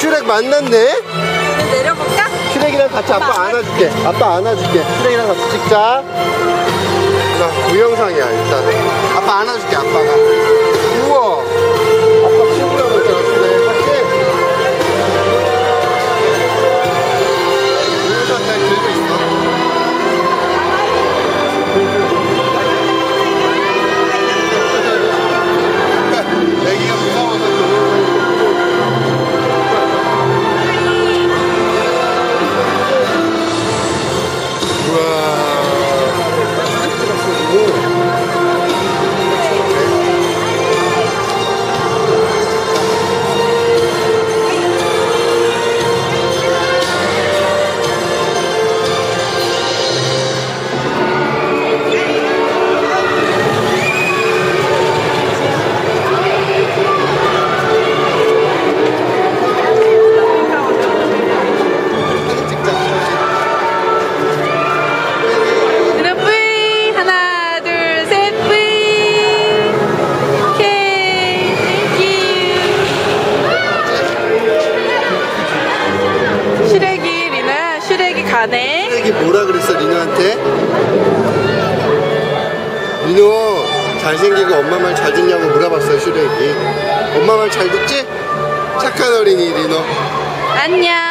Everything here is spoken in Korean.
슈렉 만났네? 내려볼까? 슈렉이랑 같이 아빠 안아줄게. 아빠 안아줄게. 슈렉이랑 같이 찍자. 자, 동영상이야, 일단. 아빠 안아줄게, 아빠가. 우와. 슈렉이 가네 슈렉이 뭐라 그랬어 리노한테? 리노 잘생기고 엄마 말 잘 듣냐고 물어봤어요 슈렉이 엄마 말 잘 듣지? 착한 어린이 리노 안녕